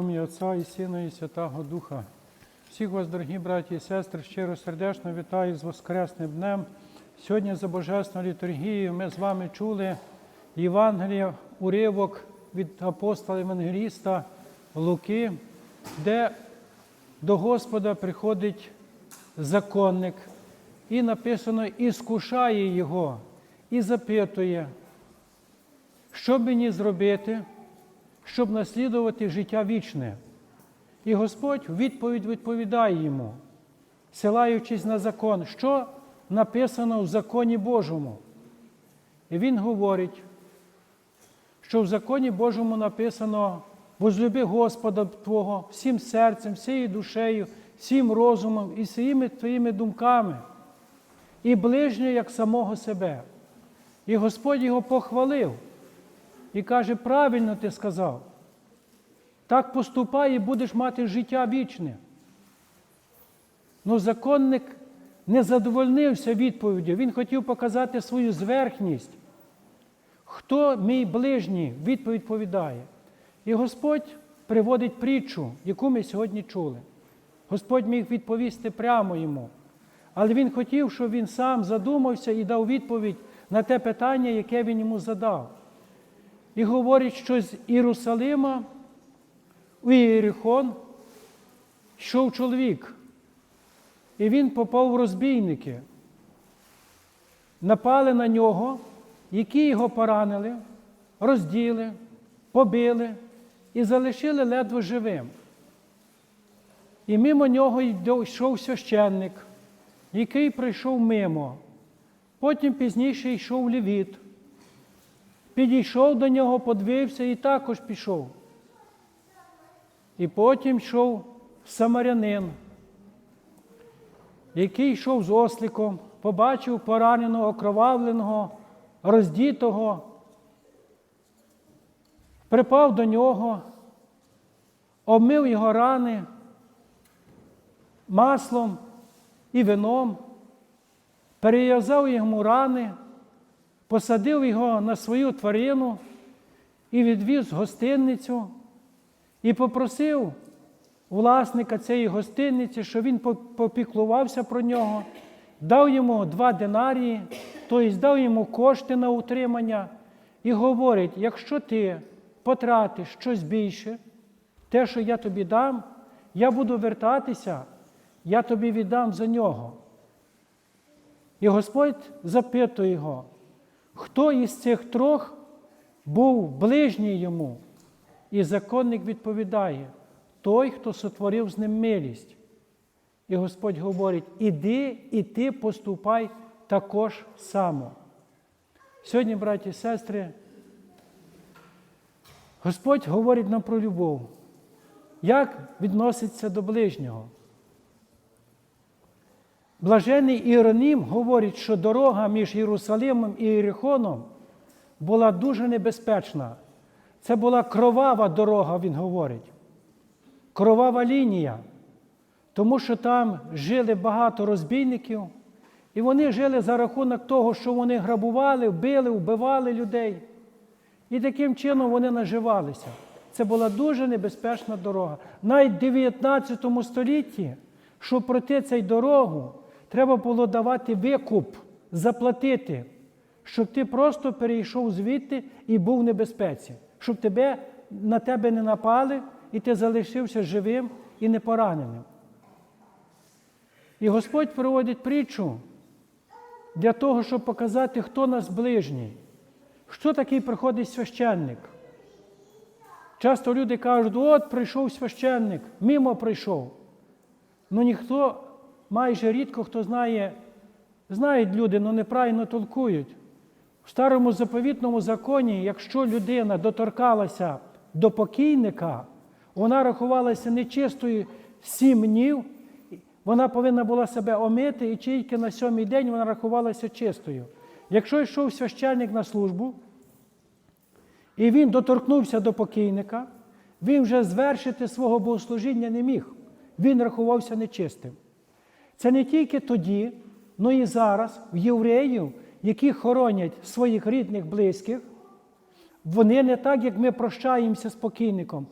ім'я Отця і Сина, і Святого Духа. Всіх вас, дорогі браті і сестри, щиро сердечно вітаю з Воскресним днем. Сьогодні за Божественною літургією ми з вами чули Євангелія, уривок від апостола Євангеліста Луки, де до Господа приходить законник, і написано, і скушає його, і запитує, що мені зробити, щоб наслідувати життя вічне. І Господь у відповідь відповідає йому, силаючись на закон, що написано в законі Божому. І він говорить, що в законі Божому написано возлюби Господа Твого всім серцем, всією душею, всім розумом і всіми твоїми думками, і ближнє як самого себе. І Господь його похвалив і каже, правильно ти сказав. Так поступай і будеш мати життя вічне. Ну, законник не задовольнився відповіддю. Він хотів показати свою зверхність. Хто мій ближній? Відповідь повідає. І Господь приводить притчу, яку ми сьогодні чули. Господь міг відповісти прямо йому. Але він хотів, щоб він сам задумався і дав відповідь на те питання, яке він йому задав. І говорить, що з Єрусалима у Єрихон йшов чоловік, і він попав в розбійники. Напали на нього, які його поранили, розділи, побили і залишили ледве живим. І мимо нього йшов священник, який прийшов мимо. Потім пізніше йшов левіт. Підійшов до нього, подивився і також пішов. І потім йшов самарянин, який йшов з осликом, побачив пораненого, окровавленого, роздітого, припав до нього, обмив його рани маслом і вином, перев'язав йому рани, посадив його на свою тварину і відвіз гостинницю. І попросив власника цієї гостиниці, щоб він попіклувався про нього, дав йому два динарії, тобто дав йому кошти на утримання, і говорить: якщо ти потратиш щось більше, те, що я тобі дам, я буду вертатися, я тобі віддам за нього. І Господь запитує його, хто із цих трьох був ближній йому? І законник відповідає, той, хто сотворив з ним милість. І Господь говорить: іди і ти поступай також само. Сьогодні, браті і сестри, Господь говорить нам про любов. Як відноситься до ближнього? Блажений Іронім говорить, що дорога між Єрусалимом і Єрихоном була дуже небезпечна. Це була кровава дорога, він говорить. Кровава лінія. Тому що там жили багато розбійників, і вони жили за рахунок того, що вони грабували, вбили, вбивали людей. І таким чином вони наживалися. Це була дуже небезпечна дорога. Навіть в 19 столітті, щоб пройти цю дорогу, треба було давати викуп, заплатити, щоб ти просто перейшов звідти і був в небезпеці щоб тебе, на тебе не напали, і ти залишився живим і не пораненим. І Господь проводить притчу для того, щоб показати, хто нас ближній. Що такий приходить священник? Часто люди кажуть, от прийшов священник, мимо прийшов. Ну ніхто, майже рідко хто знає, знають люди, але неправильно толкують. В старому заповітному законі, якщо людина доторкалася до покійника, вона рахувалася нечистою сім днів, вона повинна була себе омити, і тільки на сьомий день вона рахувалася чистою. Якщо йшов священник на службу, і він доторкнувся до покійника, він вже звершити свого богослужіння не міг. Він рахувався нечистим. Це не тільки тоді, але і зараз в євреїв які хоронять своїх рідних, близьких, вони не так, як ми прощаємося з покійником.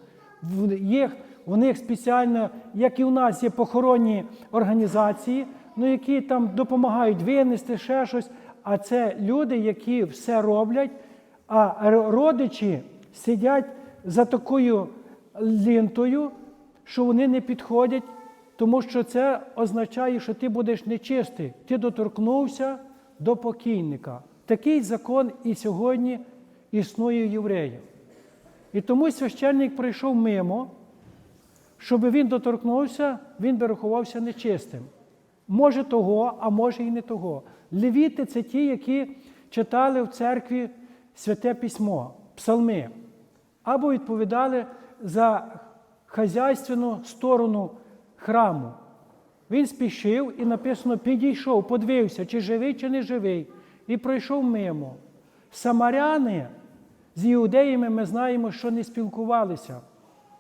Їх, у них спеціально, як і у нас, є похоронні організації, ну, які там допомагають винести ще щось. А це люди, які все роблять, а родичі сидять за такою лінтою, що вони не підходять, тому що це означає, що ти будеш нечистий. Ти доторкнувся до покійника. Такий закон і сьогодні існує євреїв. І тому священник прийшов мимо, щоб він доторкнувся, він би рахувався нечистим. Може того, а може і не того. Левіти це ті, які читали в церкві святе письмо, псалми, або відповідали за хазяйственну сторону храму. Він спішив і написано, підійшов, подивився, чи живий, чи не живий, і пройшов мимо. Самаряни з іудеями ми знаємо, що не спілкувалися.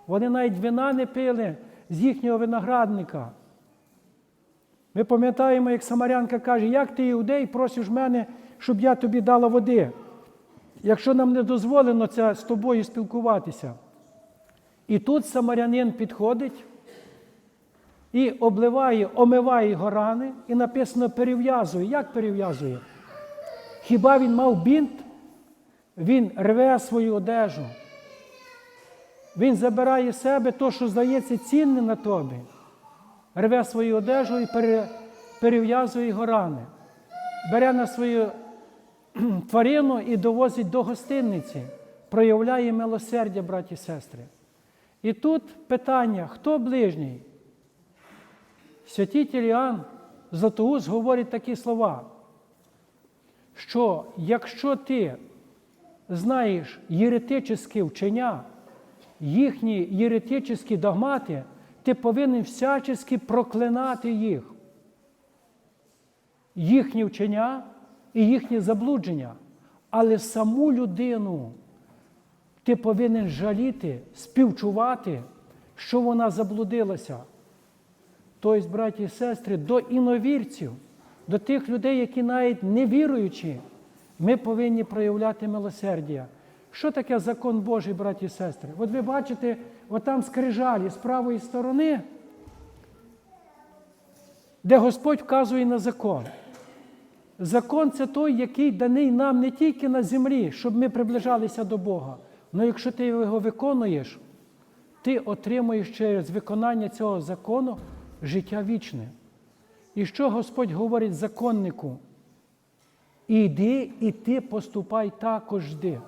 Вони навіть вина не пили з їхнього виноградника. Ми пам'ятаємо, як Самарянка каже, як ти іудей просиш мене, щоб я тобі дала води, якщо нам не дозволено це з тобою спілкуватися. І тут самарянин підходить і обливає, омиває його рани, і написано перев'язує. Як перев'язує? Хіба він мав бінт? Він рве свою одежу. Він забирає себе те, що здається цінне на тобі, рве свою одежу і перев'язує його рани. Бере на свою тварину і довозить до гостинниці, проявляє милосердя, браті і сестри. І тут питання: хто ближній? Святитель Іоанн Златоуст говорить такі слова, що якщо ти знаєш єретичні вчення, їхні єретичні догмати, ти повинен всячески проклинати їх, їхні вчення і їхні заблудження. Але саму людину ти повинен жаліти, співчувати, що вона заблудилася. Тобто, браті і сестри, до іновірців, до тих людей, які навіть не віруючі, ми повинні проявляти милосердя. Що таке закон Божий, браті і сестри? От ви бачите, отам скрижалі з правої сторони, де Господь вказує на закон. Закон це той, який даний нам не тільки на землі, щоб ми приближалися до Бога. Але якщо ти його виконуєш, ти отримуєш через виконання цього закону життя вічне. І що Господь говорить законнику? Іди і ти поступай також жди.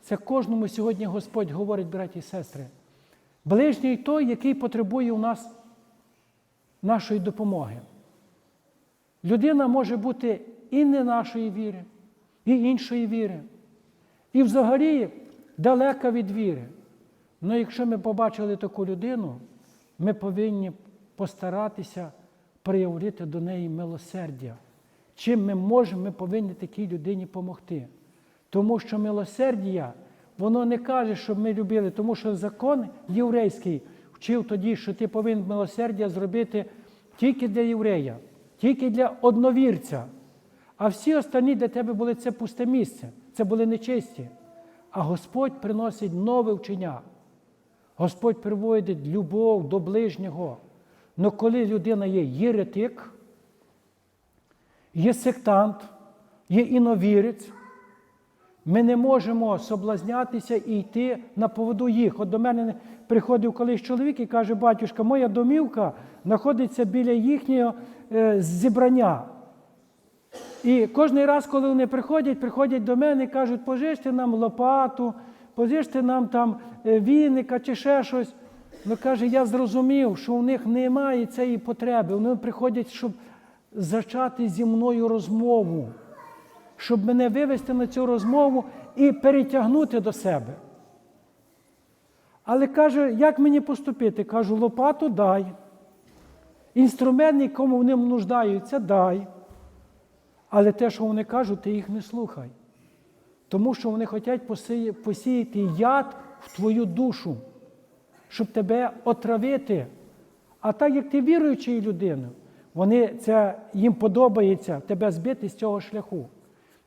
Це кожному сьогодні Господь говорить, браті і сестри. Ближній той, який потребує у нас нашої допомоги. Людина може бути і не нашої віри, і іншої віри, і взагалі далека від віри. Але якщо ми побачили таку людину, ми повинні постаратися проявити до неї милосердя. Чим ми можемо, ми повинні такій людині допомогти. Тому що милосердя, воно не каже, щоб ми любили, тому що закон єврейський вчив тоді, що ти повинен милосердя зробити тільки для єврея, тільки для одновірця. А всі останні для тебе були це пусте місце, це були нечисті. А Господь приносить нове вчення. Господь приводить любов до ближнього. Но коли людина є єретик, є сектант, є іновірець, ми не можемо соблазнятися і йти на поводу їх. От до мене приходив колись чоловік і каже, батюшка, моя домівка знаходиться біля їхнього е, зібрання. І кожен раз, коли вони приходять, приходять до мене і кажуть, пожижте нам лопату, пожижте нам там е, віника чи ще щось. Ну каже, я зрозумів, що у них немає цієї потреби. Вони приходять, щоб зачати зі мною розмову, щоб мене вивести на цю розмову і перетягнути до себе. Але каже, як мені поступити? Кажу, лопату дай. Інструмент, якому вони нуждаються, дай. Але те, що вони кажуть, ти їх не слухай. Тому що вони хочуть посіяти яд в твою душу, щоб тебе отравити. А так як ти віруючий людина, вони це, їм подобається тебе збити з цього шляху.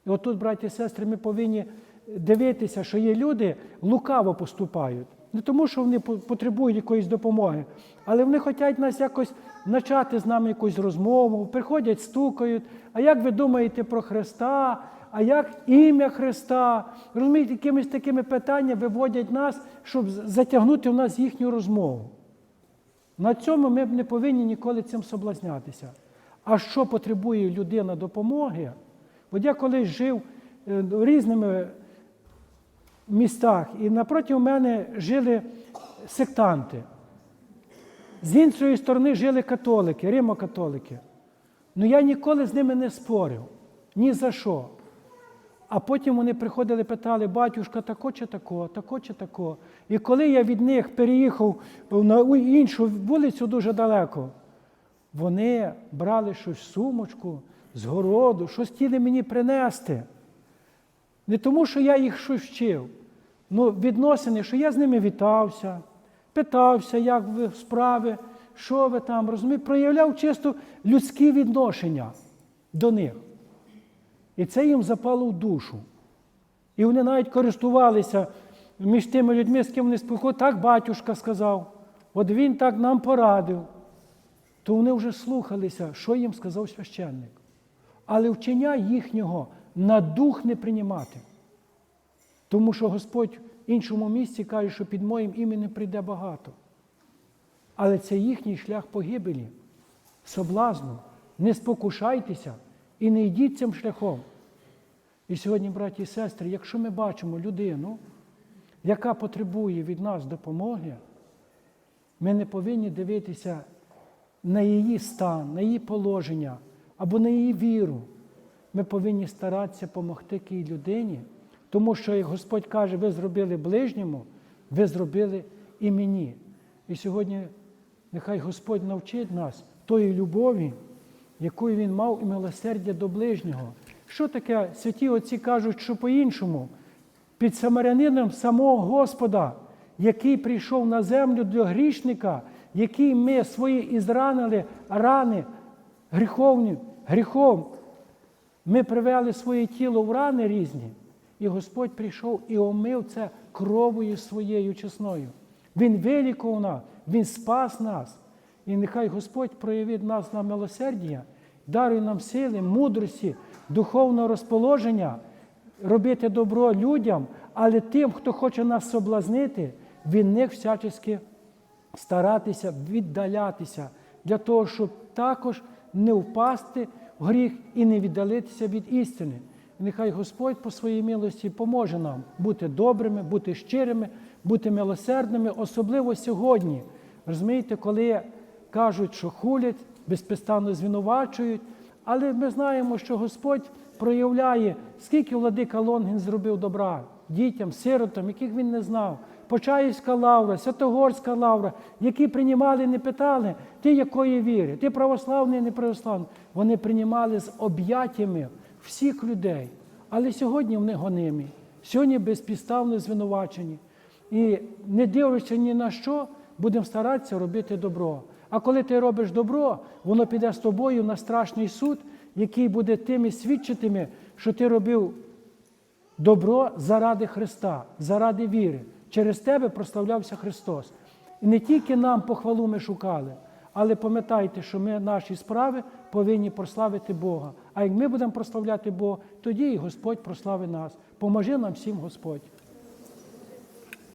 І отут, браті і сестри, ми повинні дивитися, що є люди лукаво поступають. Не тому, що вони потребують якоїсь допомоги, але вони хочуть нас якось почати з нами якусь розмову, приходять, стукають. А як ви думаєте про Христа? А як ім'я Христа? Розумієте, якимись такими питаннями виводять нас, щоб затягнути в нас їхню розмову. На цьому ми не повинні ніколи цим соблазнятися. А що потребує людина допомоги? От я колись жив е, в різними містах, і напроти мене жили сектанти. З іншої сторони жили католики, римокатолики. Ну я ніколи з ними не спорив. Ні за що. А потім вони приходили, питали, батюшка, тако чи тако, тако чи тако. І коли я від них переїхав на іншу вулицю дуже далеко, вони брали щось сумочку з городу, щось хотіли мені принести. Не тому, що я їх щось вчив. Ну, відносини, що я з ними вітався, питався, як ви справи, що ви там, розумієте, проявляв чисто людські відношення до них. І це їм запало в душу. І вони навіть користувалися між тими людьми, з ким вони спілкувалися. Так батюшка сказав, от він так нам порадив. То вони вже слухалися, що їм сказав священник. Але вчення їхнього на дух не приймати. Тому що Господь в іншому місці каже, що під моїм іменем прийде багато. Але це їхній шлях погибелі, соблазну. Не спокушайтеся і не йдіть цим шляхом. І сьогодні, браті і сестри, якщо ми бачимо людину, яка потребує від нас допомоги, ми не повинні дивитися на її стан, на її положення або на її віру. Ми повинні старатися допомогти тій людині, тому що, як Господь каже, ви зробили ближньому, ви зробили і мені. І сьогодні нехай Господь навчить нас тої любові, якою Він мав і милосердя до ближнього. Що таке святі отці кажуть, що по-іншому? Під самарянином самого Господа, який прийшов на землю для грішника, який ми свої і зранили рани гріховні, гріхом. Ми привели своє тіло в рани різні, і Господь прийшов і омив це кровою своєю чесною. Він вилікував нас, Він спас нас. І нехай Господь проявить нас на милосердя, дарує нам сили, мудрості, духовного розположення, робити добро людям, але тим, хто хоче нас соблазнити, від них всячески старатися віддалятися для того, щоб також не впасти в гріх і не віддалитися від істини. Нехай Господь по своїй милості поможе нам бути добрими, бути щирими, бути милосердними, особливо сьогодні. Розумієте, коли кажуть, що хулять, безпідставно звинувачують, але ми знаємо, що Господь проявляє, скільки владика Лонгін зробив добра дітям, сиротам, яких він не знав. Почаївська лавра, Святогорська лавра, які приймали, не питали, ти якої віри, ти православний, не православний. Вони приймали з об'яттями всіх людей. Але сьогодні вони гонимі, сьогодні безпідставно звинувачені. І не дивлячись ні на що, будемо старатися робити добро. А коли ти робиш добро, воно піде з тобою на страшний суд, який буде тими свідчитими, що ти робив добро заради Христа, заради віри. Через тебе прославлявся Христос. І не тільки нам похвалу ми шукали, але пам'ятайте, що ми наші справи повинні прославити Бога. А як ми будемо прославляти Бога, тоді і Господь прославить нас. Поможи нам всім Господь.